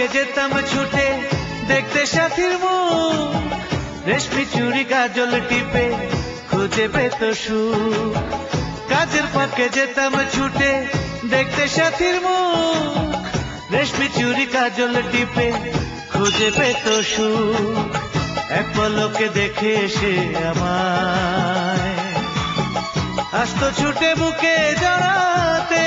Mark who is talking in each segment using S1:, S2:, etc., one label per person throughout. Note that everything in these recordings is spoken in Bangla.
S1: কাজের যেতাম ছুটে দেখতে সাথীর মুখ। রেশমি চুরি কাজল টিপে খুঁজে পেত সুখ। কাজের ফাঁকে যেতাম ছুটে দেখতে সাথীর মুখ। রেশমি চুরি কাজল টিপে খুঁজে পেত সুখ। এক পলকে দেখে এসে আমায়। আসতো ছুটে বুকে জড়াতে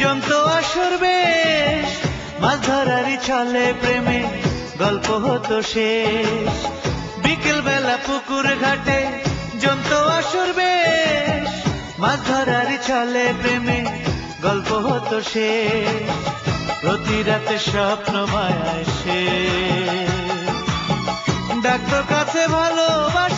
S1: জমতো আসর বেশ, মাছ ধরারই ছলে প্রেমে গল্প হতো শেষ। বিকেল বেলা পুকুর ঘাটে জমতো আসর বেশ, মাছ ধরারই ছলে প্রেমে গল্প হতো শেষ। প্রতি রাতে স্বপ্ন মায়ায় সে ডাক্তার কাছে ভালোবাসাতে